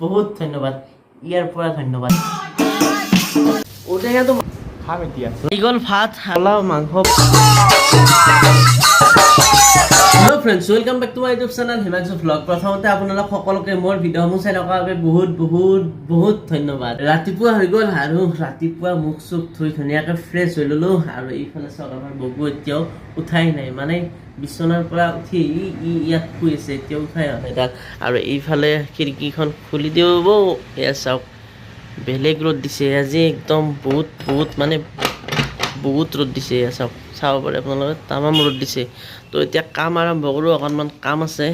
বহুত ধন্যবাদ। ইয়ার পৰা ধন্যবাদ। ঔটেঙাটো খাম এতিয়া। হৈ গ'ল ভাত। হালা মাংস। Hello' friends welcome back to my YouTube channel Himanshu vlog প্ৰথমতে আপোনালোক সকলোকে মোৰ ভিডিঅ'সমূহ চাই থকাৰ বাবে বহুত বহুত বহুত ধন্যবাদ। ৰাতিপুৱা হৈ গ'ল আৰু ৰাতিপুৱা মুখ চুখ ধুই ধুনীয়াকৈ ফ্ৰেছ হৈ ল'লোঁ আৰু এইফালে চাওক আমাৰ ববু এতিয়াও উঠাই নাই। মানে বিচনাৰ পৰা উঠি ই ইয়াত শুই আছে এতিয়াও উঠাই অহা নাই তাক। আৰু এইফালে খিৰিকীখন খুলি দিব এয়া চাওক বেলেগ ৰ'দ দিছে। আজি একদম বহুত বহুত মানে বহুত ৰ'দ দিছে এয়া চাওক। চাব পাৰে আপোনালোকে। তামাম ৰ'দ দিছে। তো এতিয়া কাম আৰম্ভ কৰোঁ, অকণমান কাম আছে।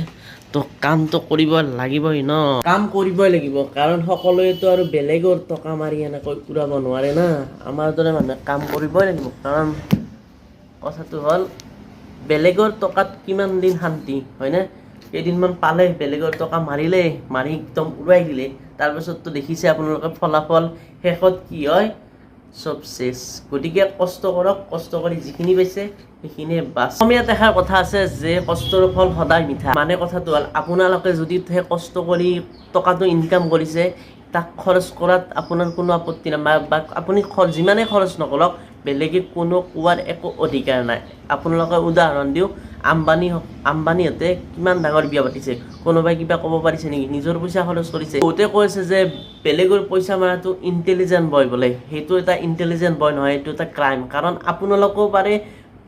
তো কামটো কৰিব লাগিবই ন? কাম কৰিবই লাগিব, কাৰণ সকলোৱেতো আৰু বেলেগৰ টকা মাৰি এনেকৈ উৰাব নোৱাৰে না। আমাৰ দৰে মানুহে কাম কৰিবই লাগিব, কাৰণ কথাটো হ'ল, বেলেগৰ টকাত কিমান দিন শান্তি, হয়নে? কেইদিনমান পালে, বেলেগৰ টকা মাৰিলে, মাৰি একদম উৰুৱাই দিলে তাৰপিছততো দেখিছে আপোনালোকে ফলাফল শেষত কি হয়? চব চেচ গতিকে কষ্ট কৰক, কষ্ট কৰি যিখিনি পাইছে, সেইখিনিয়ে বাছ। অসমীয়াত এষাৰ কথা আছে যে, কষ্টৰ ফল সদায় মিঠা। মানে কথাটো হ'ল, আপোনালোকে যদি কষ্ট কৰি টকাটো ইনকাম কৰিছে, তাক খৰচ কৰাত আপোনাৰ কোনো আপত্তি নাই। বা- আপুনি যিমানেই খৰচ নকৰক, বেলেগে কোনো কোৱাৰ একো অধিকাৰ নাই। আপোনালোকে উদাহৰণ দিওঁ আম্বানী আম্বানীহঁতে কিমান ডাঙৰ বিয়া পাতিছে? কোনোবাই কিবা ক'ব পাৰিছে নেকি? নিজৰ পইচা খৰচ কৰিছে। বহুতে কৈছে যে বেলেগৰ পইচা মৰাটো ইণ্টেলিজেণ্ট বয় বোলে। সেইটো এটা ইণ্টেলিজেণ্ট বয় নহয় এইটো এটা ক্ৰাইম কাৰণ আপোনালোকেও পাৰে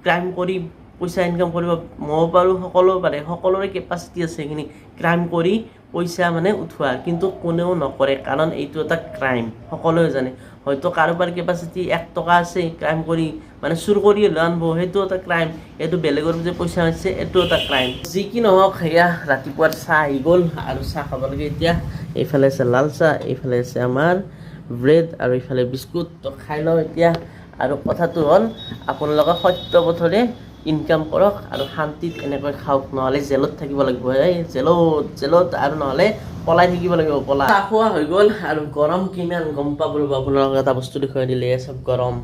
ক্ৰাইম কৰি পইচা ইনকাম কৰিব। ময়ো পাৰোঁ সকলো পাৰে। সকলোৰে কেপাচিটি আছে সেইখিনি ক্ৰাইম কৰি পইচা মানে উঠোৱা কিন্তু কোনেও নকৰে, কাৰণ এইটো এটা ক্ৰাইম সকলোৱে জানে। হয়তো কাৰোবাৰ কেপাচিটি এক টকা আছে ক্ৰাইম কৰি মানে চুৰ কৰি লৈ আনব, সেইটো এটা ক্ৰাইম এইটো বেলেগৰ যে পইচা হৈছে, এইটো এটা ক্ৰাইম যি কি নহওক, সেয়া ৰাতিপুৱাৰ চাহ আহি গ'ল, আৰু চাহ খাব এতিয়া। এইফালে আছে লাল চাহ, এইফালে আছে আমাৰ ব্ৰেড আৰু এইফালে বিস্কুট, তো খাই লওঁ এতিয়া। আৰু কথাটো হ'ল, আপোনালোকে সত্য পথৰে ইনকাম কৰক আৰু শান্তিত এনেকৈ খাওক, নহ'লে জেলত থাকিব লাগিব। এই জেলত জেলত আৰু নহ'লে পলাই থাকিব লাগিব পলাই চাহ খোৱা হৈ গ'ল আৰু গৰম কিমান, গম পাব ৰ'ব আপোনালোকে এটা বস্তু দেখুৱাই দিলে চব গৰম।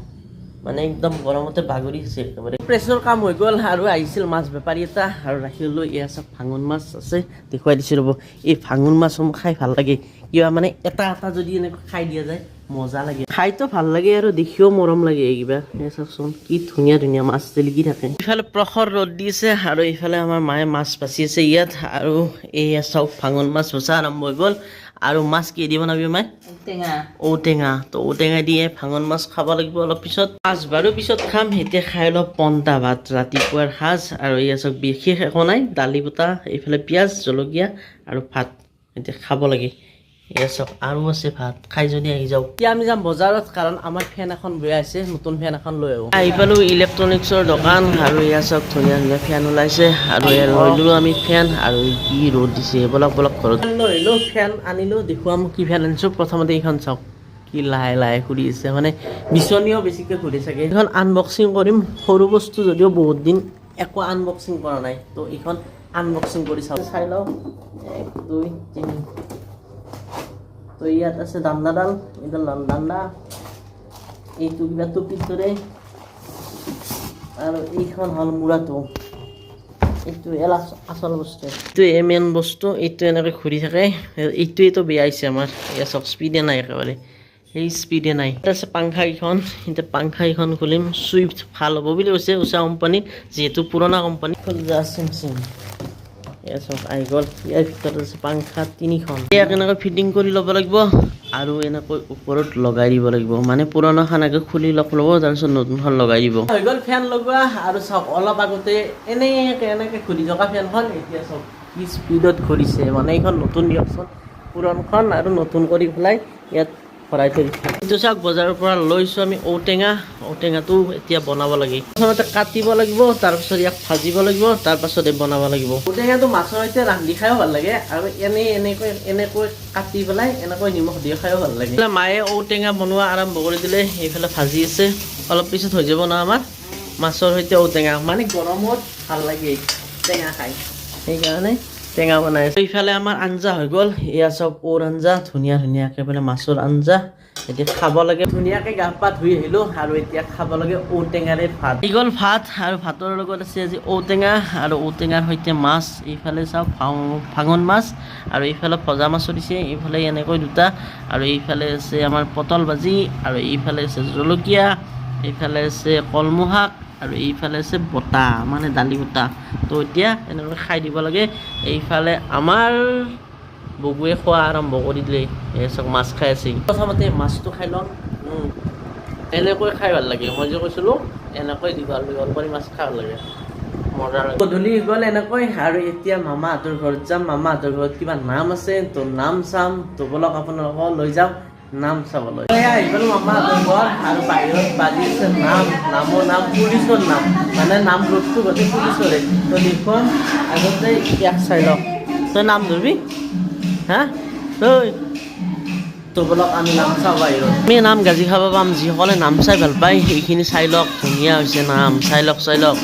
মানে একদম গৰমতে বাগৰি আছে একেবাৰে। প্ৰেছৰ কাম হৈ গ'ল আৰু আহিছিল মাছ বেপাৰী এটা আৰু ৰাখি ল'লোঁ এয়া চব ভাঙোন মাছ আছে। দেখুৱাই দিছোঁ ৰ'ব, এই ভাঙোন মাছসমূহ খাই ভালো লাগে। কিবা মানে এটা এটা যদি এনেকৈ খাই দিয়া যায় মজা লাগে। খাইতো ভালো লাগে আৰু দেখিও মৰম লাগে এই কিবা এই চাওকচোন কি ধুনীয়া ধুনীয়া মাছ জিলিকি থাকে। ইফালে প্ৰখৰ ৰ'দ দি আছে আৰু ইফালে আমাৰ মায়ে মাছ বাচি আছে ইয়াত। আৰু এয়া চাওক ভাঙোন মাছ বচা আৰম্ভ হৈ গ'ল। আৰু মাছ কি দি বনাবি মায়ে? টেঙা ঔটেঙা। তো ঔটেঙা দিয়ে ভাঙন মাছ খাব লাগিব অলপ পিছত। মাছ বাৰু পিছত খাম এতিয়া খাই অলপ পন্তা ভাত ৰাতিপুৱাৰ সাজ। আৰু এয়া চাওক বিশেষ একো নাই দালি বটা এইফালে পিঁয়াজ জলকীয়া আৰু ভাত। এতিয়া খাব লাগে। চাওক আৰু আছে ভাত। খাই যদি আহি যাওক। এতিয়া আমি যাম বজাৰত কাৰণ আমাৰ ফেন এখন বেয়া আছে নতুন ফেন এখন লৈ আহোঁ। আহি পালোঁ ইলেক্ট্ৰনিক্সৰ দোকান আৰু এয়া চাওক ধুনীয়া ধুনীয়া ফেন ওলাইছে আৰু এয়া লৈ ল'লোঁ আমি ফেন আৰু কি ৰ'দ দিছে বলক বলক ঘৰত। লৈ আহিলোঁ ফেন আনিলোঁ দেখুৱাম কি ফেন আনিছোঁ। প্ৰথমতে এইখন চাওক কি লাহে লাহে ঘূৰি আছে মানে বিচনীও বেছিকৈ ঘূৰি চাগে। এইখন আনবক্সিং কৰিম সৰু বস্তু যদিও বহুত দিন একো আনবক্সিং কৰা নাই তো এইখন আনবক্সিং কৰি চাওঁ। চাই লওঁ। এক দুই তিনি। তো ইয়াত আছে দাণ্ডাডাল এইডাল দান- দাণ্ডা এইটো কিবা টুপিৰ দৰে। আৰু এইখন হ'ল মূৰাটো। এইটো এল আচ- আচল বস্তু। এইটোৱে মেইন বস্তু, এইটো এনেকৈ ঘূৰি থাকে। এইটোৱেতো বেয়া হৈছে আমাৰ। এয়া চাওক স্পীডে নাই একেবাৰে। সেই স্পীডে নাই। এটা আছে পাংখাকেইখন এতিয়া পাংখাকেইখন খুলিম। চুইফ্ট ভালো হ'ব বুলি কৈছে উষা কোম্পানী যিহেতু পুৰণা কোম্পানী। চেমচিং এয়া আহি গ'ল ইয়াৰ ভিতৰত আছে তিনিখন। ইয়াক এনেকৈ ফিটিং কৰি ল'ব লাগিব আৰু এনেকৈ ওপৰত লগাই দিব লাগিব। মানে পুৰণাখন আগে খুলি লগ ল'ব তাৰপিছত নতুনখন লগাই দিব। হৈ গ'ল ফেন লগোৱা আৰু চাওক, অলপ আগতে এনেকৈ এনেকৈ ঘূৰি থকা ফেনখন এতিয়া চাওক কি স্পীডত ঘূৰিছে মানে এইখন নতুন দিয়কচোন। পুৰণখন আৰু নতুন কৰি পেলাই ইয়াত ভৰাই থৈ এইটো চাওক বজাৰৰ পৰা লৈছোঁ আমি ঔটেঙা। ঔটেঙাটো এতিয়া বনাব লাগে। প্ৰথমতে কাটিব লাগিব তাৰপিছত ইয়াক ভাজিব লাগিব তাৰপাছতে বনাব লাগিব। ঔটেঙাটো মাছৰ সৈতে ৰান্ধি খায়ো ভালো লাগে আৰু এনেই এনেকৈ এনেকৈ কাটি পেলাই এনেকৈ নিমখ দি খায়ো ভালো লাগে। মায়ে ঔটেঙা বনোৱা আৰম্ভ কৰি দিলে এইফালে ভাজি আছে। অলপ পিছত হৈ যাব না আমাৰ মাছৰ সৈতে ঔটেঙা। মানে গৰমত ভালো লাগে টেঙা খাই। সেইকাৰণে টেঙা বনাইছোঁ এইফালে আমাৰ আঞ্জা হৈ গ'ল। এয়া চব ঔৰ আঞ্জা, ধুনীয়া ধুনীয়াকৈ মানে মাছৰ আঞ্জা। এতিয়া খাব লাগে। ধুনীয়াকৈ গা পা ধুই আহিলোঁ আৰু এতিয়া খাব লাগে ঔটেঙাৰে ভাত। এই গ'ল ভাত আৰু ভাতৰ লগত আছে আজি ঔটেঙা আৰু ঔটেঙাৰ সৈতে মাছ। এইফালে চাওক ভাঙন মাছ আৰু এইফালে ভজা মাছো দিছে। এইফালে এনেকৈ দুটা। আৰু এইফালে আছে আমাৰ পটল ভাজি আৰু এইফালে আছে জলকীয়া। এইফালে আছে কলমৌ শাক আৰু এইফালে আছে বটা মানে দালি বটা তো এতিয়া এনেকৈ খাই দিব লাগে। এইফালে আমাৰ ববুৱে খোৱা আৰম্ভ কৰি দিলে। চাওক মাছ খাই আছে প্ৰথমতে মাছটো খাই লওঁ। এনেকৈ খাই ভাল লাগে মই যে কৈছিলোঁ এনেকৈ দীঘল কৰি মাছ খাই ভাল লাগে। গধূলি গ'ল এনেকৈ আৰু এতিয়া মামাহঁতৰ ঘৰত যাম। মামাহঁতৰ ঘৰত কিবা নাম আছে তো নাম চাম। তো বলক আপোনালোকক লৈ যাম নাম চাবলৈ এয়া আহি পালোঁ আৰু বাহিৰত বাজি আছে নাম, নামৰ নাম, পুলিচৰ নাম। মানে নাম গ্ৰুপটো গোটেই পুলিচৰে। তো দেখুৱাম আগতে ইয়াক চাই লওক তই নাম ধৰিবি? হা? তই তো বলক আমি নাম চাওঁ বাহিৰত। আমি নাম গাজি খাব পাম। যিসকলে নাম চাই ভালো পায়, সেইখিনি চাই লওক। ধুনীয়া হৈছে নাম। চাই লওক চাই লওক।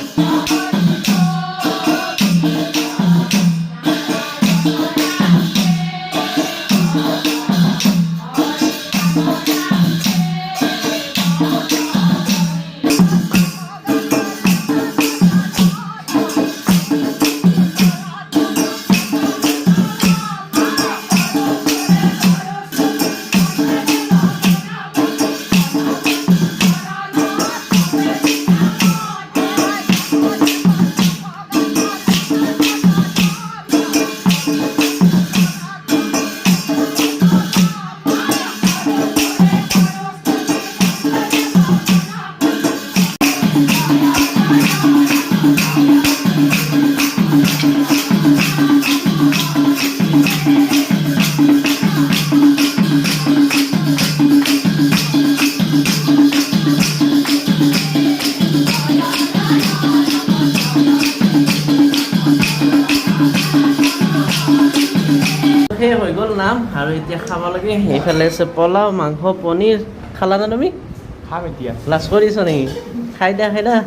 আৰু এতিয়া খাব লাগে সেইফালে আছে পোলাও মাংস পনীৰ। খালা নে তুমি? খাম এতিয়া। লাজ কৰিছ নেকি? খাই দিয়া খাই দিয়া।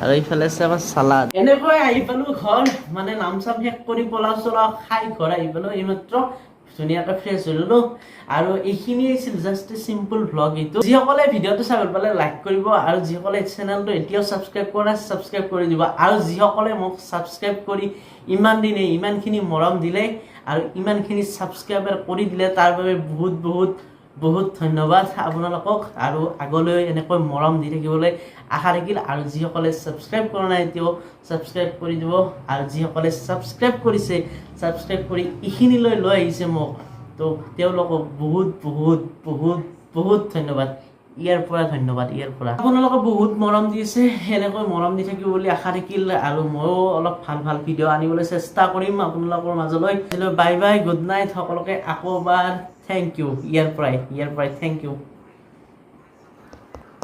আৰু এইফালে আছে আমাৰ চালাড এনেকৈ আহি পালো ঘৰ মানে নাম চাম শেষ কৰি পোলাও চলাও খাই ঘৰ আহি পালো এইমাত্ৰ। ধুনীয়াকৈ ফ্ৰেছ হৈ ল'লোঁ। আৰু এইখিনি আছিল জাষ্ট চিম্পল ভ্লগ এইটো। যিসকলে ভিডিঅ'টো চাব পালে লাইক কৰিব আৰু যিসকলে চেনেলটো এতিয়াও ছাবস্ক্ৰাইব কৰা ছাবস্ক্ৰাইব কৰি দিব। আৰু যিসকলে মোক ছাবস্ক্ৰাইব কৰি ইমান দিনে ইমানখিনি মৰম দিলে আৰু ইমানখিনি ছাবস্ক্ৰাইবাৰ কৰি দিলে, তাৰ বাবে বহুত বহুত বহুত ধন্যবাদ আপোনালোকক আৰু আগলৈ এনেকৈ মৰম দি থাকিবলৈ আশা থাকিল আৰু যিসকলে ছাবস্ক্ৰাইব কৰা নাই এতিয়াও ছাবস্ক্ৰাইব কৰি দিব আৰু যিসকলে ছাবস্ক্ৰাইব কৰিছে ছাবস্ক্ৰাইব কৰি এইখিনিলৈ লৈ আহিছে মোক। তো তেওঁলোকক বহুত বহুত বহুত বহুত ধন্যবাদ। ইয়াৰ পৰা ধন্যবাদ ইয়াৰ পৰা। আপোনালোকে বহুত মৰম দিছে এনেকৈ মৰম দি থাকিব বুলি আশা থাকিল আৰু ময়ো অলপ ভাল ভাল ভিডিঅ' আনিবলৈ চেষ্টা কৰিম আপোনালোকৰ মাজলৈ। বাই বাই গুড নাইট সকলোকে আকৌ এবাৰ। thank you. Ear pride ear pride thank you.